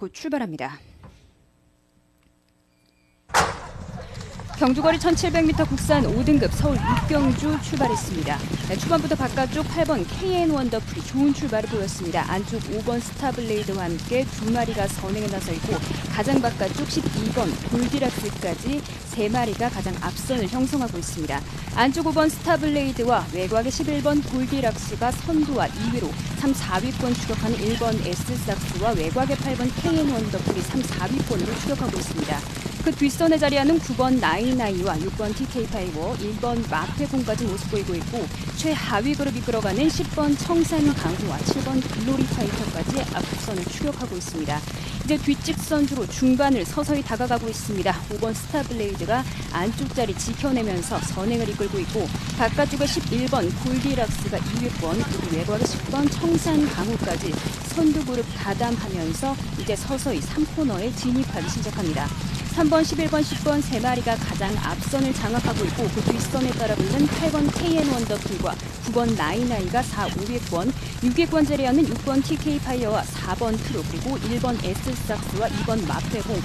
곧 출발합니다. 경주거리 1700m 국산 5등급 서울 육경주 출발했습니다. 네, 초반부터 바깥쪽 8번 KN 원더풀이 좋은 출발을 보였습니다. 안쪽 5번 스타블레이드와 함께 두 마리가 선행에 나서 있고 가장 바깥쪽 12번 골디락스까지 세 마리가 가장 앞선을 형성하고 있습니다. 안쪽 5번 스타블레이드와 외곽의 11번 골디락스가 선두와 2위로 3, 4위권 추격하는 1번 S삭스와 외곽의 8번 KN 원더풀이 3, 4위권으로 추격하고 있습니다. 그 뒷선에 자리하는 9번 나이나이와 6번 TK 파이버, 1번 마페공까지 모습 보이고 있고 최하위 그룹 이끌어가는 10번 청산 강호와 7번 글로리 파이터까지 앞선을 추격하고 있습니다. 이제 뒷직선 주로 중반을 서서히 다가가고 있습니다. 5번 스타블레이드가 안쪽 자리 지켜내면서 선행을 이끌고 있고 바깥쪽에 11번 골디락스가 2위권 그리고 외곽에 10번 청산 강호까지 선두 그룹 가담하면서 이제 서서히 3코너에 진입하기 시작합니다. 3번, 11번, 10번 세 마리가 가장 앞선을 장악하고 있고 그 뒷선에 따라 붙는 8번 KN 원더풀과 9번 나이나이가 4, 5위권, 6위권 자리하는 6번 TK 파이어와 4번 트루 그리고 1번 S삭스와 2번 마페공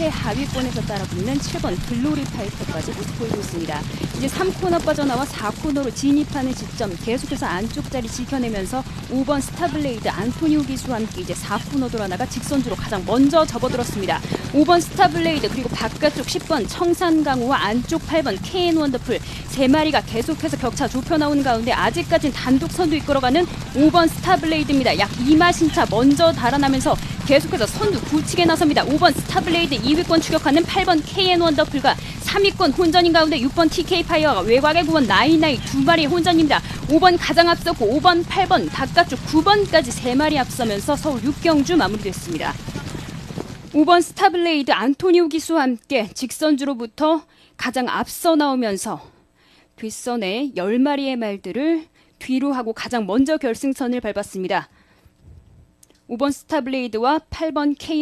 최하위권에서 따라붙는 7번 글로리 파이터까지 모습 보이고 있습니다. 이제 3코너 빠져나와 4코너로 진입하는 시점 계속해서 안쪽 자리 지켜내면서 5번 스타블레이드 안토니오 기수와 함께 이제 4코너 돌아나가 직선주로 가장 먼저 접어들었습니다. 5번 스타블레이드 그리고 바깥쪽 10번 청산강호와 안쪽 8번 KN 원더풀 세 마리가 계속해서 격차 좁혀 나오는 가운데 아직까지는 단독 선두 이끌어가는 5번 스타블레이드입니다. 약 2마신차 먼저 달아나면서 계속해서 선두 굳히게 나섭니다. 5번 스타블레이드 2위권 추격하는 8번 KN 원더풀과 3위권 혼전인 가운데 6번 TK 파이어가 외곽의 9번 나이나이 두 마리 혼전입니다. 5번 가장 앞섰고 5번, 8번, 바깥쪽 9번까지 세 마리 앞서면서 서울 육경주 마무리됐습니다. 5번 스타블레이드 안토니오 기수와 함께 직선주로부터 가장 앞서 나오면서 뒷선에 10마리의 말들을 뒤로 하고 가장 먼저 결승선을 밟았습니다. 5번 스타블레이드와 8번 K